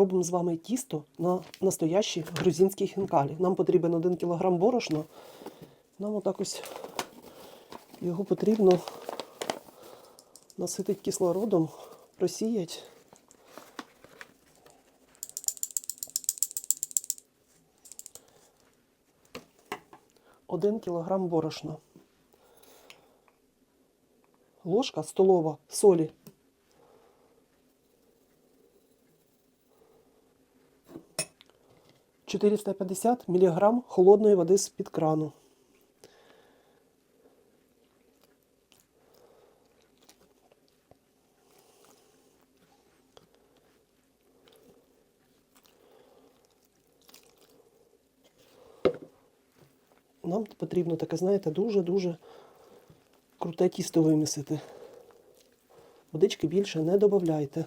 робимо з вами тісто на настоящі грузинські хінкалі. Нам потрібен 1 кг борошна. Нам отак ось його потрібно наситити кислородом, просіяти. Один кілограм борошна. Ложка столова солі. Чотириста п'ятдесят міліграм холодної води з-під крану. Нам потрібно таке, знаєте, дуже-дуже круте тісто вимісити. Водички більше не додавайте.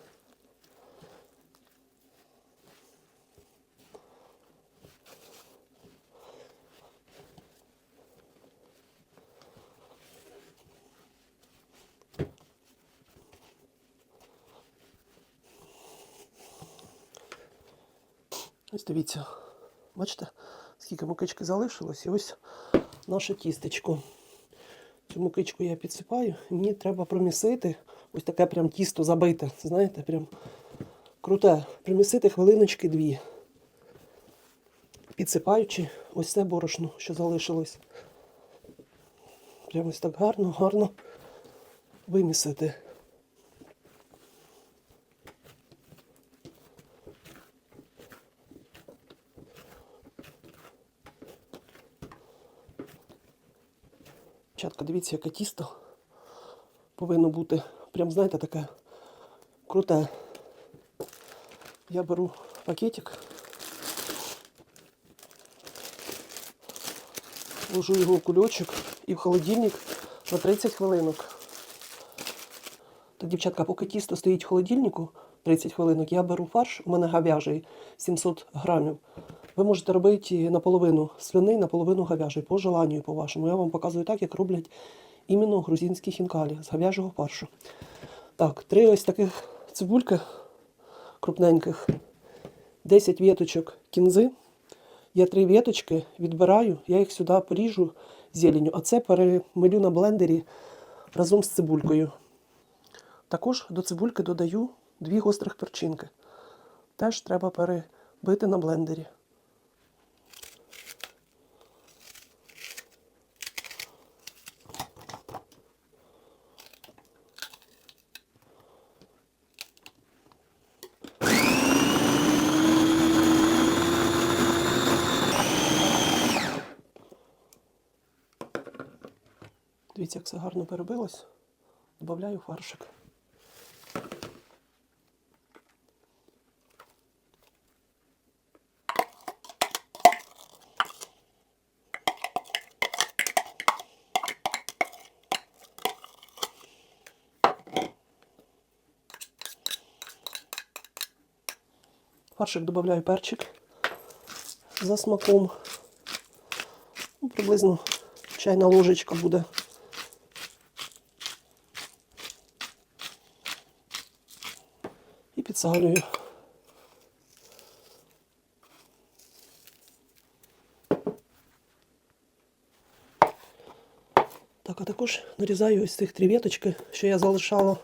Ось дивіться, бачите, скільки мукички залишилось, і ось наше тістечко. Цю мукичку я підсипаю, і мені треба промісити. Ось таке прям тісто забите. Знаєте, прям круте. Примісити хвилиночки дві. Підсипаючи ось це борошно, що залишилось. Прямо ось так гарно, гарно вимісити. Дівчатка, дивіться, яке тісто повинно бути. Прям, знаєте, таке круте. Я беру пакетик, ложу його в кульочок і в холодильник на 30 хвилинок. Так, дівчатка, поки тісто стоїть в холодильнику 30 хвилинок, я беру фарш, у мене говяжий 700 грамів. Ви можете робити наполовину свиний, наполовину говяжий, по желанню по вашому. Я вам показую так, як роблять іменно грузинські хінкалі з говяжого фаршу. Так, три ось таких цибульки крупненьких, 10 віточок кінзи. Я три віточки відбираю, я їх сюди поріжу зеленю, а це перемилю на блендері разом з цибулькою. Також до цибульки додаю дві гострих перчинки. Теж треба перебити на блендері. Дивіться, як все гарно перебилось. Добавляю фаршик. Фаршик додаю перчик за смаком. Ну, приблизно чайна ложечка буде. Підсалюю. Так, а також нарізаю ось цих три віточки, що я залишала.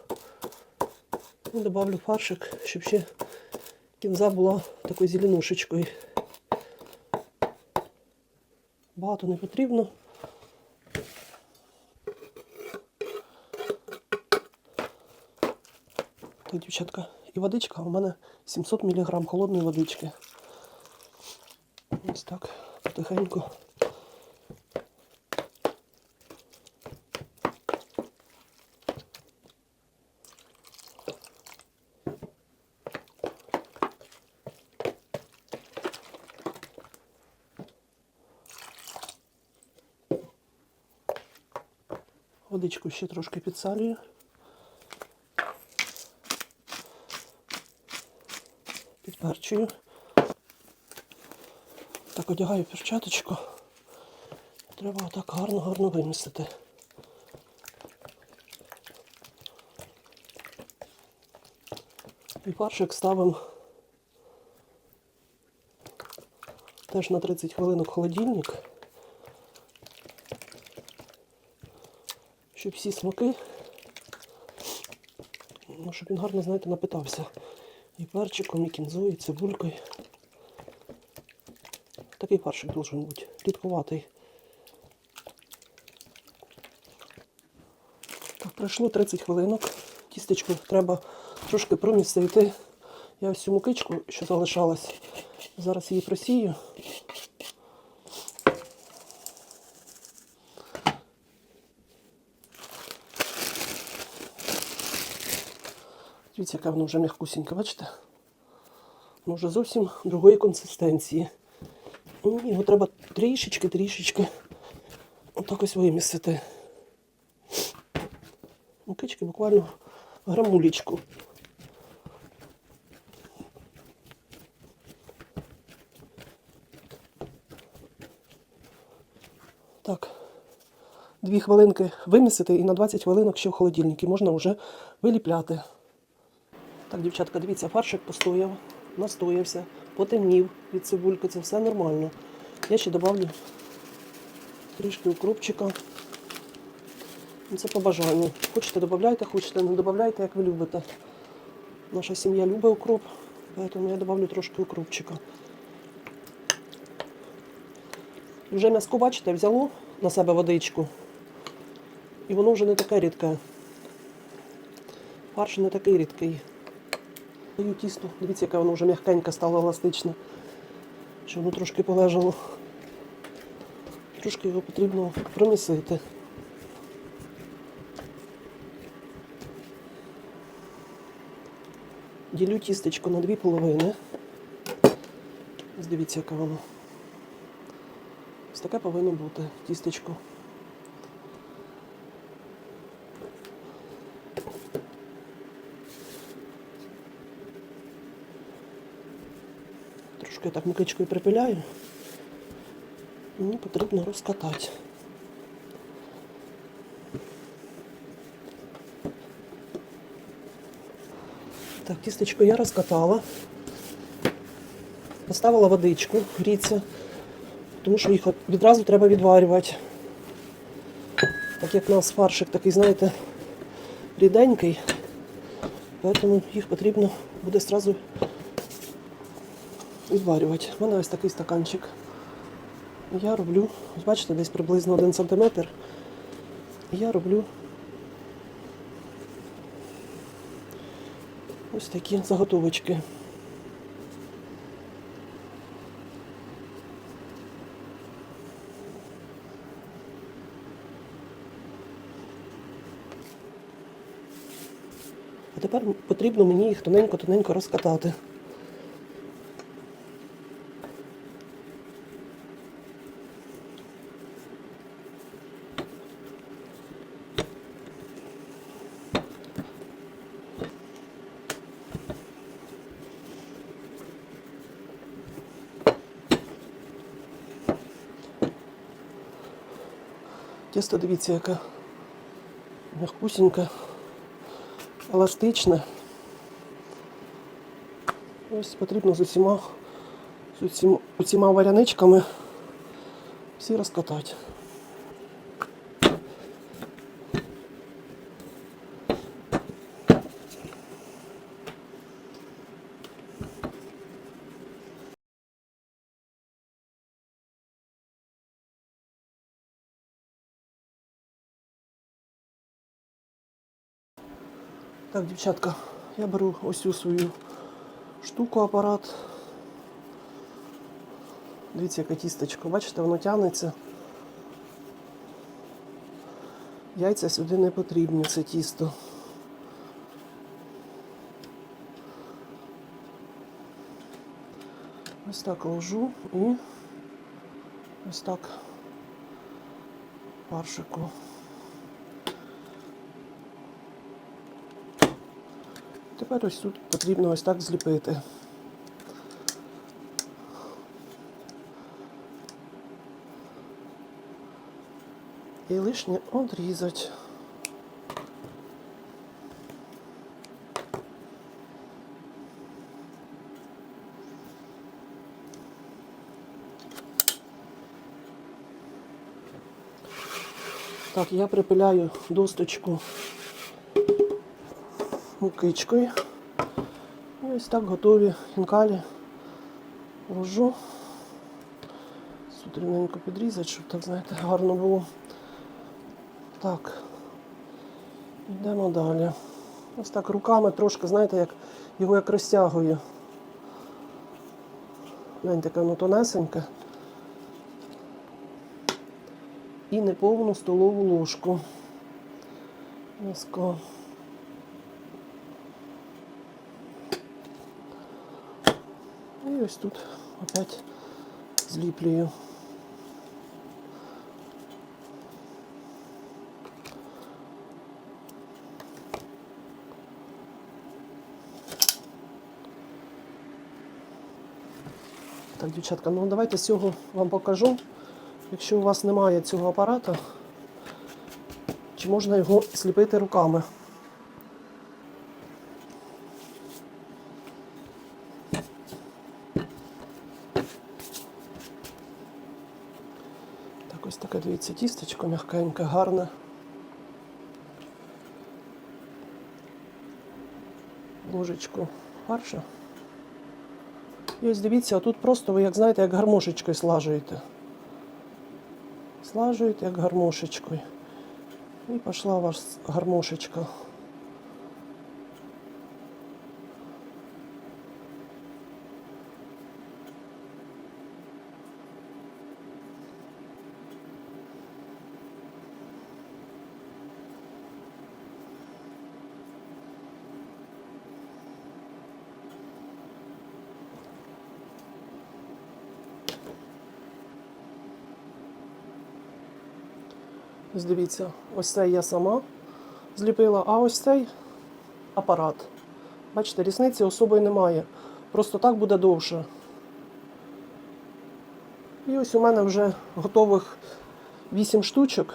І добавлю фаршик, щоб ще кінза була такою зеленушечкою. Багато не потрібно. Так, дівчатка, і водичка у мене 700 мг холодної водички. Ось так, потихеньку. Водичку ще трошки підсалюю. Підперчую. Так одягаю перчаточку. Треба отак гарно-гарно вимістити. І фаршик ставимо Теж на 30 хвилинок холодильник. Щоб всі смаки, ну, щоб він гарно, знаєте, напитався. І перчиком, і кінзою, і цибулькою. Такий перчик должен бути. Рідкуватий. Так, пройшло 30 хвилинок. Тістечко треба трошки промісити. Я всю мукичку, що залишалась, зараз її просію. Дивіться, яка вона вже м'якусінька, бачите? Вона вже зовсім другої консистенції. І його треба трішечки-трішечки отак ось вимісити. Мукички буквально грамулечку. Так, дві хвилинки вимісити і на 20 хвилинок ще в холодильнику можна вже виліпляти. Так, дівчатка, дивіться, фаршик постояв, настоявся, потемнів від цибульки, це все нормально. Я ще додавлю трішки укропчика. Ну, Це по бажанню. Хочете додавайте, хочете не додавайте, як ви любите. Наша сім'я любить укроп, тому я додавлю трошки укропчика. Вже м'яско, бачите, взяло на себе водичку. І воно вже не таке рідке. Фарш не такий рідкий. Даю тісто. Дивіться, яке воно вже м'якеньке стало еластичне. Що воно трошки полежало. Трошки його потрібно промісити. Ділю тістечко на дві половини. Ось дивіться, яке воно. Ось таке повинно бути тістечко. Трошки так мукичкою припиляю. Мені потрібно розкатати. Так, тістечко я розкатала. Поставила водичку, гріться, тому що їх відразу треба відварювати. Так як у нас фаршик такий, знаєте, ріденький, тому їх потрібно буде одразу відварювати. У мене ось такий стаканчик. Я роблю, ось бачите, десь приблизно 1 см. Я роблю ось такі заготовочки. А тепер потрібно мені їх тоненько-тоненько розкатати. Тісто, дивіться, яке м'якусіньке, еластичне. Ось потрібно з усіма, з усіма варяничками всі розкатати. Так, дівчатка, я беру ось цю свою штуку, апарат. Дивіться, яке тістечко. Бачите, воно тягнеться. Яйця сюди не потрібні, це тісто. Ось так ложу і ось так паршику. Тепер ось тут потрібно ось так зліпити. І лишнє одрізати. Так, я припиляю досточку мукичкою. Ось так готові хінкалі. Ложу. Тут рівненько підрізати, щоб так, знаєте, гарно було. Так. Йдемо далі. Ось так руками трошки, знаєте, як його як розтягую. Гляньте, таке воно тонесеньке. І неповну столову ложку. М'язко. І ось тут опять зліплюю. Так, дівчатка, ну давайте з цього вам покажу. Якщо у вас немає цього апарата, чи можна його сліпити руками. Так, ось таке, дивіться, тістечко м'якеньке, гарне. Ложечку фарша. І ось дивіться, тут просто ви, як знаєте, як гармошечкою слажуєте. Слажуєте як гармошечкою. І пішла ваша гармошечка. Ось дивіться, ось цей я сама зліпила, а ось цей апарат. Бачите, різниці особої немає. Просто так буде довше. І ось у мене вже готових 8 штучок.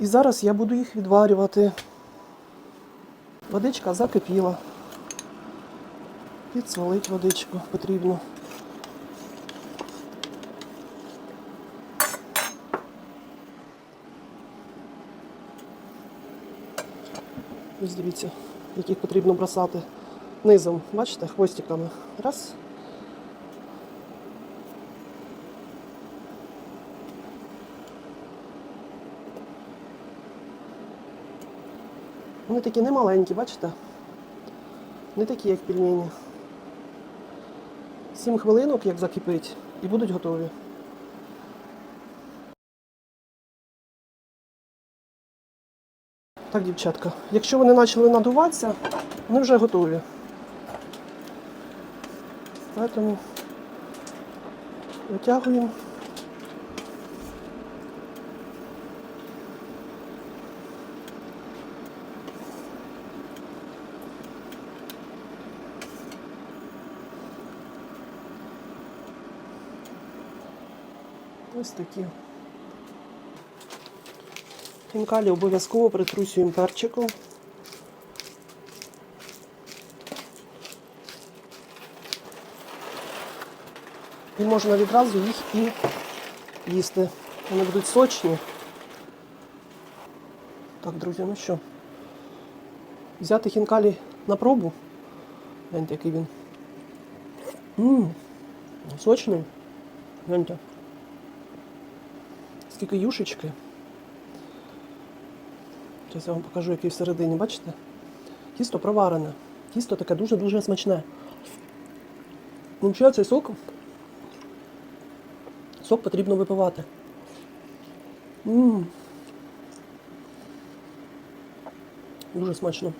І зараз я буду їх відварювати. Водичка закипіла. Підсолить водичку потрібно. Ось дивіться, яких потрібно бросати низом. Бачите, хвостиками. Раз. Вони такі не маленькі, бачите? Не такі, як пельмені. Сім хвилинок, як закипить, і будуть готові. Так, дівчатка, якщо вони почали надуватися, вони вже готові. Тому витягуємо. Ось такі. Хінкалі обов'язково притрусюємо перчиком. І можна відразу їх і їсти. Вони будуть сочні. Так, друзі, ну що? Взяти хінкалі на пробу. Гляньте, який він. Ммм, сочний. Гляньте. Скільки юшечки. Зараз я вам покажу, який всередині, бачите? Тісто проварене. Тісто таке дуже-дуже смачне. Ну, що цей сок? Сок потрібно випивати. М. Дуже смачно.